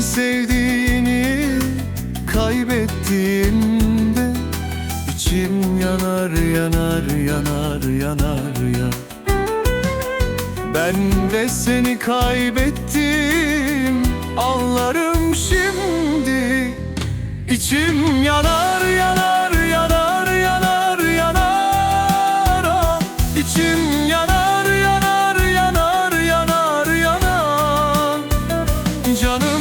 sevdiğini kaybettiğimde içim yanar yanar yanar yanar ya Ben de seni kaybettim anlarım şimdi. İçim yanar yanar yanar yanar yanar. Ah, İçim yanar. Canım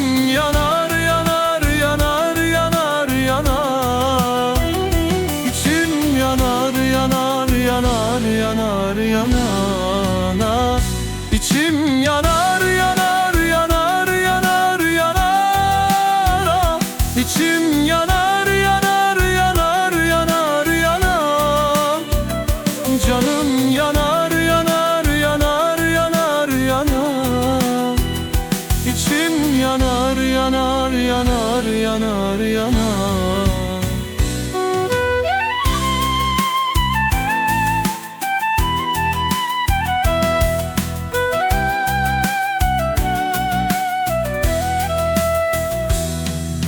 yanar yanar yanar İçim yanar yanar yanar yanar yanar İçim yanar yanar yanar yanar yanar Canım yanar yanar yanar yanar yanar İçim yanar yanar yanar yanar yanar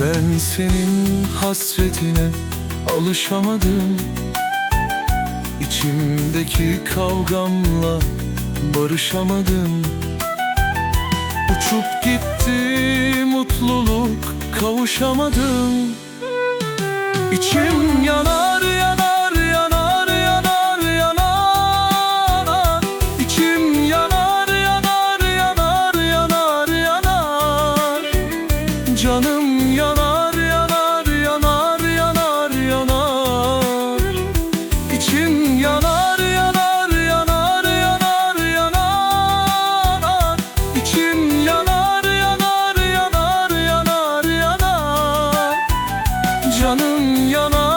Ben senin hasretine alışamadım. İçimdeki kavgamla barışamadım. Uçup gitti mutluluk kavuşamadım. İçim yanar Canım yanar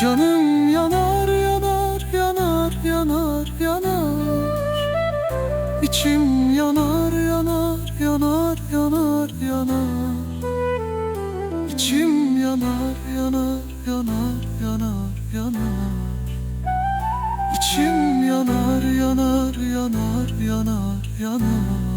Canım yanar yanar yanar yanar yanar İçim yanar yanar yanar yanar yanar İçim yanar yanar yanar yanar yanar İçim yanar yanar yanar yanar yanar